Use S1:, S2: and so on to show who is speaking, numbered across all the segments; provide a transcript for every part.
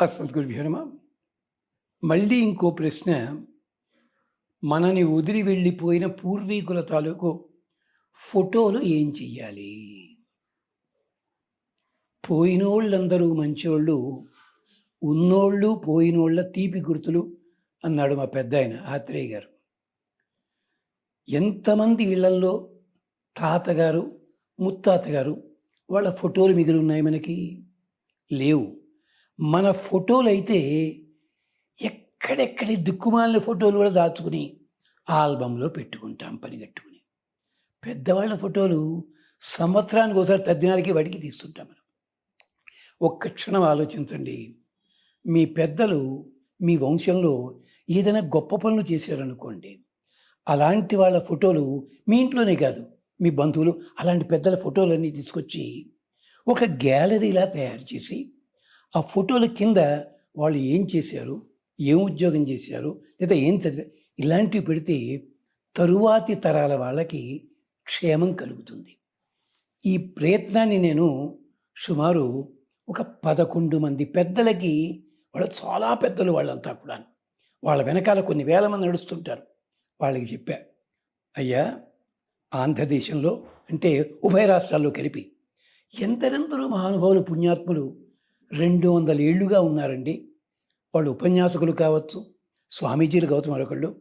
S1: అస్మద్గురుభ్యో నమ మళ్ళీ ఇంకో ప్రశ్న మనని వదిలి వెళ్ళిపోయిన పూర్వీకుల తాలూకు ఫోటోలు ఏం చెయ్యాలి? పోయినోళ్ళందరూ మంచోళ్ళు ఉన్నోళ్ళు పోయినోళ్ళ తీపి గుర్తులు అన్నాడు మా పెద్ద ఆయన ఆత్రేయ గారు. ఎంతమంది ఇళ్ళల్లో తాతగారు ముత్తాతగారు వాళ్ళ ఫోటోలు మిగిలి ఉన్నాయి మనకి? లేవు. మన ఫోటోలు అయితే ఎక్కడెక్కడ దిక్కుమాలిన ఫోటోలు కూడా దాచుకుని ఆల్బంలో పెట్టుకుంటాం పనిగట్టుకుని పెద్దవాళ్ళ ఫోటోలు సంవత్సరానికి ఒకసారి తద్దినాలకి వాటికి తీస్తుంటాం మనం. ఒక్క క్షణం ఆలోచించండి. మీ పెద్దలు మీ వంశంలో ఏదైనా గొప్ప పనులు చేశారనుకోండి అలాంటి వాళ్ళ ఫోటోలు మీ ఇంట్లోనే కాదు మీ బంధువులు అలాంటి పెద్దల ఫోటోలన్నీ తీసుకొచ్చి ఒక గ్యాలరీలా తయారు చేసి ఆ ఫోటోల కింద వాళ్ళు ఏం చేశారు? ఏం ఉద్యోగం చేశారు? లేదా ఏం చదివారు ఇలాంటివి పెడితే తరువాతి తరాల వాళ్ళకి క్షేమం కలుగుతుంది. ఈ ప్రయత్నాన్ని నేను సుమారు ఒక పదకొండు మంది పెద్దలకి వాళ్ళు చాలా పెద్దలు వాళ్ళంతా కూడా వాళ్ళ వెనకాల కొన్ని వేల మంది నడుస్తుంటారు. వాళ్ళకి చెప్పా అయ్యా ఆంధ్రదేశంలో అంటే ఉభయ రాష్ట్రాల్లో కలిపి ఎందరెందరో మహానుభావులు పుణ్యాత్ములు రెండు వందల ఏళ్ళుగా ఉన్నారండి. వాళ్ళు ఉపన్యాసకులు కావచ్చు స్వామీజీలు కావచ్చు మరొకళ్ళు.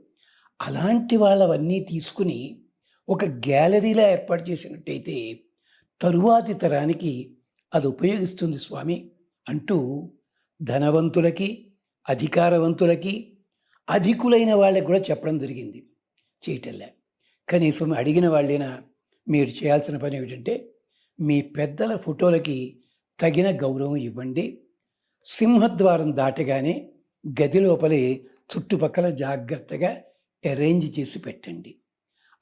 S1: అలాంటి వాళ్ళవన్నీ తీసుకుని ఒక గ్యాలరీలా ఏర్పాటు చేసినట్టయితే తరువాతి తరానికి అది ఉపయోగిస్తుంది స్వామి అంటూ ధనవంతులకి అధికారవంతులకి అధికులైన వాళ్ళకి కూడా చెప్పడం జరిగింది చేయటంలే. కనీసం అడిగిన వాళ్ళైనా మీరు చేయాల్సిన పని ఏమిటంటే మీ పెద్దల ఫోటోలకి తగిన గౌరవం ఇవ్వండి. సింహద్వారం దాటగానే గది లోపలి చుట్టుపక్కల జాగ్రత్తగా అరేంజ్ చేసి పెట్టండి.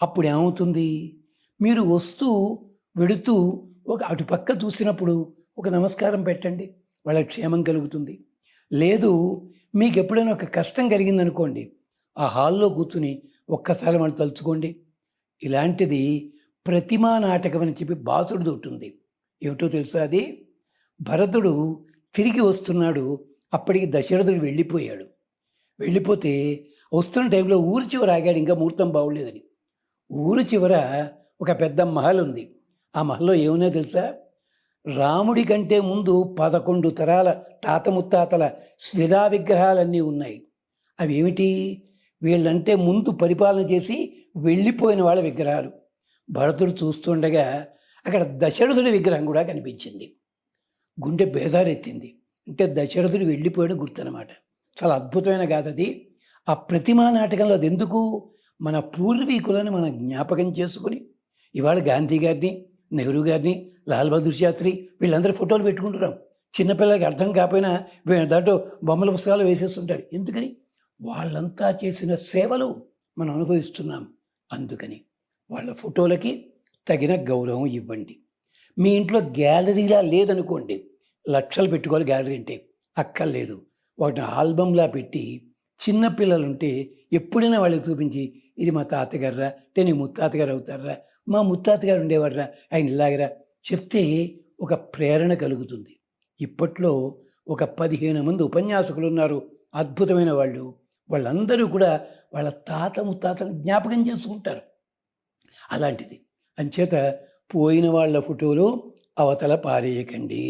S1: అప్పుడు ఏమవుతుంది మీరు వస్తూ వెడుతూ ఒక అటుపక్క చూసినప్పుడు ఒక నమస్కారం పెట్టండి. వాళ్ళ క్షేమం కలుగుతుంది. లేదు మీకు ఎప్పుడైనా ఒక కష్టం కలిగిందనుకోండి ఆ హాల్లో కూర్చుని ఒక్కసారి మనం తలుచుకోండి. ఇలాంటిది ప్రతిమా నాటకం అని చెప్పి బాసుడు ఉంటుంది ఏమిటో తెలుసా అది? భరతుడు తిరిగి వస్తున్నాడు. అప్పటికి దశరథుడు వెళ్ళిపోయాడు. వెళ్ళిపోతే వస్తున్న టైంలో ఊరి చివర ఆగాడు. ఇంకా ముహూర్తం బాగోలేదని. ఊరు చివర ఒక పెద్ద మహల్ ఉంది. ఆ మహల్లో ఏమున్నా తెలుసా? రాముడి కంటే ముందు పదకొండు తరాల తాత ముత్తాతల స్విదా విగ్రహాలన్నీ ఉన్నాయి. అవి ఏమిటి వీళ్ళంటే ముందు పరిపాలన చేసి వెళ్ళిపోయిన వాళ్ళ విగ్రహాలు. భరతుడు చూస్తుండగా అక్కడ దశరథుడి విగ్రహం కూడా కనిపించింది. గుండె బేదారెత్తింది అంటే దశరథుడు వెళ్ళిపోయాడు గుర్తనమాట. చాలా అద్భుతమైన గాథ అది. ఆ ప్రతిమా నాటకంలో అది ఎందుకు మన పూర్వీకులను మనం జ్ఞాపకం చేసుకుని ఇవాళ గాంధీ గారిని నెహ్రూ గారిని లాల్ బహదూర్ శాస్త్రి వీళ్ళందరూ ఫోటోలు పెట్టుకుంటున్నాం. చిన్నపిల్లలకి అర్థం కాకపోయినా దాంట్లో బొమ్మల పుస్తకాలు వేసేస్తుంటాడు. ఎందుకని? వాళ్ళంతా చేసిన సేవలు మనం అనుభవిస్తున్నాం. అందుకని వాళ్ళ ఫోటోలకి తగిన గౌరవం ఇవ్వండి. మీ ఇంట్లో గ్యాలరీలా లేదనుకోండి లక్షలు పెట్టుకోవాలి గ్యాలరీ అంటే అక్కర్లేదు. వాటిని ఆల్బంలా పెట్టి చిన్న పిల్లలు ఉంటే ఎప్పుడైనా వాళ్ళకి చూపించి ఇది మా తాతగారురా అంటే నీ ముత్తాతగారు అవుతారా మా ముత్తాతగారు ఉండేవారురా ఆయన ఇలాగరా చెప్తే ఒక ప్రేరణ కలుగుతుంది. ఇప్పట్లో ఒక పదిహేను మంది ఉపన్యాసకులు ఉన్నారు అద్భుతమైన వాళ్ళు. వాళ్ళందరూ కూడా వాళ్ళ తాత ముత్తాతను జ్ఞాపకం చేసుకుంటారు. అలాంటిది. అంచేత పోయిన వాళ్ళ ఫోటోలు అవతల పారేయకండి.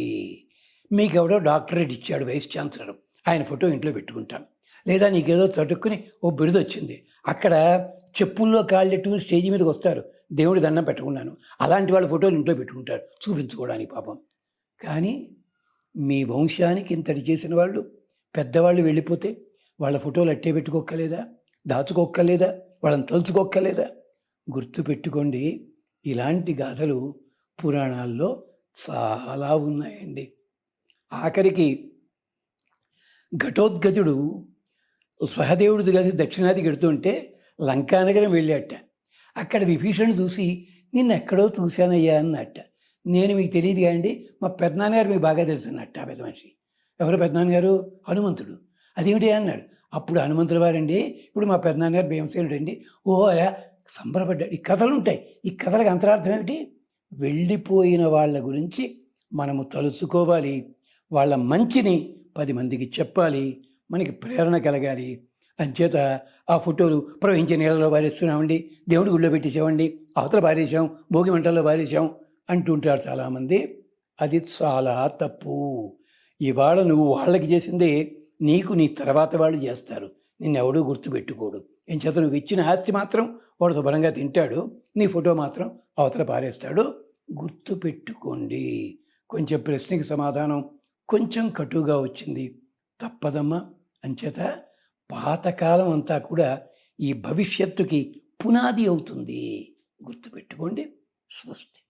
S1: మీకు ఎవడో డాక్టరేట్ ఇచ్చాడు వైస్ ఛాన్సలర్. ఆయన ఫోటో ఇంట్లో పెట్టుకుంటాం. లేదా నీకేదో చటుక్కుని ఓ బిరుదు వచ్చింది. అక్కడ చెప్పుల్లో కాళ్ళెట్టుకుని స్టేజ్ మీదకి వస్తారు. దేవుడి దండం పెట్టుకున్నాను అలాంటి వాళ్ళ ఫోటోలు ఇంట్లో పెట్టుకుంటారు. చూపించుకోవడానికి పాపం. కానీ మీ వంశానికి ఇంతటి చేసిన వాళ్ళు పెద్దవాళ్ళు వెళ్ళిపోతే వాళ్ళ ఫోటోలు అట్టే పెట్టుకోక్కలేదా దాచుకోక్కలేదా వాళ్ళని తలుచుకోక్కలేదా గుర్తు పెట్టుకోండి ఇలాంటి గాథలు పురాణాల్లో చాలా ఉన్నాయండి. ఆఖరికి ఘటోద్గజుడు సహదేవుడి కలిసి దక్షిణాది గెడుతుంటే లంకానగరం వెళ్ళాట. అక్కడ విభీషణుడు చూసి నిన్న ఎక్కడో చూశానయ్యా అన్నట్ట. నేను మీకు తెలియదు కాండి మా పెద్దనాన్నగారు మీకు బాగా తెలుసు అన్నట్ట ఆ పెద్ద మనిషి. ఎవరు పెద్దనాన్నగారు? హనుమంతుడు. అదేమిటి? అన్నాడు. అప్పుడు హనుమంతుల వారండి. ఇప్పుడు మా పెద్దనాన్నగారు భీమసేనుడు అండి ఓ సంబరపడ్డాడు. ఈ కథలు ఉంటాయి ఈ కథలకు అంతరార్థం ఏమిటి? వెళ్ళిపోయిన వాళ్ళ గురించి మనము తలుచుకోవాలి. వాళ్ళ మంచిని పది మందికి చెప్పాలి. మనకి ప్రేరణ కలగాలి. అంచేత ఆ ఫోటోలు ప్రవహించే నీళ్ళలో బారేస్తున్నామండి దేవుడి గుళ్ళో పెట్టేసామండి అవతల బారేసాం భోగి మంటల్లో అంటూ అంటుంటారు చాలామంది. అది చాలా తప్పు. ఇవాళ నువ్వు వాళ్ళకి చేసిందే నీకు నీ తర్వాత వాళ్ళు చేస్తారు. నిన్నెవడూ గుర్తుపెట్టుకోడు. ఏం చేత నువ్వు ఇచ్చిన ఆస్తి మాత్రం వాడు శుభ్రంగా తింటాడు నీ ఫోటో మాత్రం అవతల పారేస్తాడు. గుర్తుపెట్టుకోండి. కొంచెం ప్రశ్నకి సమాధానం కొంచెం కటుగా వచ్చింది. తప్పదమ్మా. అంచేత పాతకాలం అంతా కూడా ఈ భవిష్యత్తుకి పునాది అవుతుంది. గుర్తుపెట్టుకోండి. స్వస్తి.